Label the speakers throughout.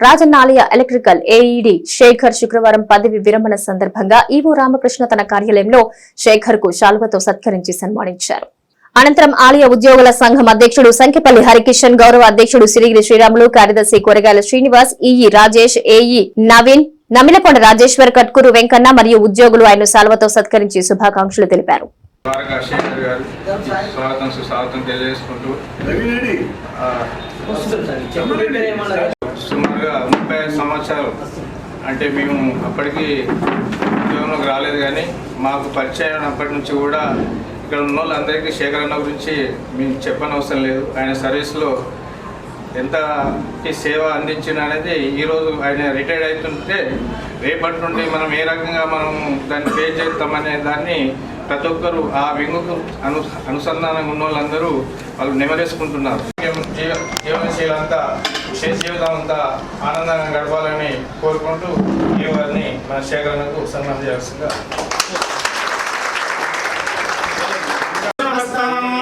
Speaker 1: రాజన్న ఆలయ electrical AED Shekhar శుక్రవారం పదవి విరమణ సందర్భంగా ఈవో రామకృష్ణ తన కార్యాలయంలో శేఖర్కు శాల్వతో సత్కరించి సన్మానించారు. అనంతరం ఆలయ ఉద్యోగుల సంఘం అధ్యక్షుడు సంఖ్యపల్లి హరికిషన్ గౌరవ అధ్యక్షుడు సిరిగిరి శ్రీరాములు కార్యదర్శి కూరగాయల శ్రీనివాస్ ఈఈ రాజేష్ ఏఈ నవీన్ నమిలకొండ రాజేశ్వర్ కట్కూరు వెంకన్న మరియు ఉద్యోగులు ఆయన శాల్వతో సత్కరించి శుభాకాంక్షలు తెలిపారు.
Speaker 2: స్వాగతం ముప్పై సంవత్సరాలు. అంటే మేము అప్పటికి ఉద్యోగంలోకి రాలేదు కానీ మాకు పరిచయం అయినప్పటి నుంచి కూడా ఇక్కడ ఉన్న వాళ్ళందరికీ శేఖర్ అన్న గురించి మేము చెప్పనవసరం లేదు. ఆయన సర్వీస్లో ఎంత సేవ అందించిన అనేది ఈరోజు ఆయన రిటైర్డ్ అవుతుంటే రేపటి నుండి మనం ఏ రకంగా మనం దాన్ని పే చేస్తామనే దాన్ని ప్రతి ఒక్కరు ఆ వింగుకు అను అనుసంధానంగా ఉన్న వాళ్ళందరూ వాళ్ళు నెమరేసుకుంటున్నారు. జీవనశీలంతా జీవితం అంతా ఆనందంగా గడపాలని కోరుకుంటూ ఈ వారిని మన శేఖరణకు సన్మానం చేయాల్సిందిగా.
Speaker 3: బ్రహ్మణాన్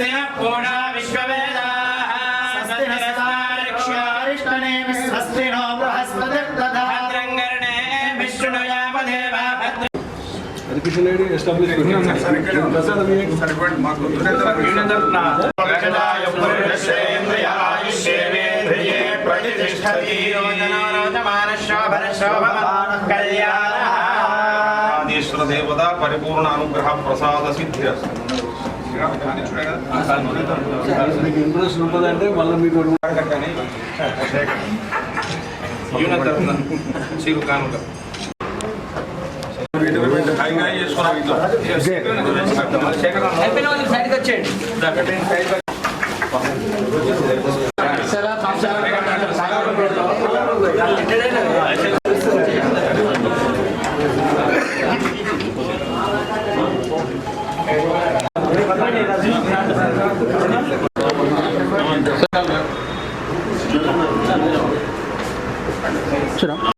Speaker 3: స్వస్తి న పూర్ణ విశ్వవేదాః స్వస్తి న స్వస్తి నో భద్రం కర్ణే విష్ణుయామదేవ Bhadram
Speaker 4: education ID establish Prasad మీ
Speaker 2: యూనియన్ తరఫున
Speaker 5: ఈశ్వర దేవత పరిపూర్ణ అనుగ్రహ ప్రసాద సిద్ధి
Speaker 4: మీకు ఇంట్రెస్ట్ ఉంటుందంటే మళ్ళీ మీకు
Speaker 2: సైడ్కి వచ్చేయండి সুতরাং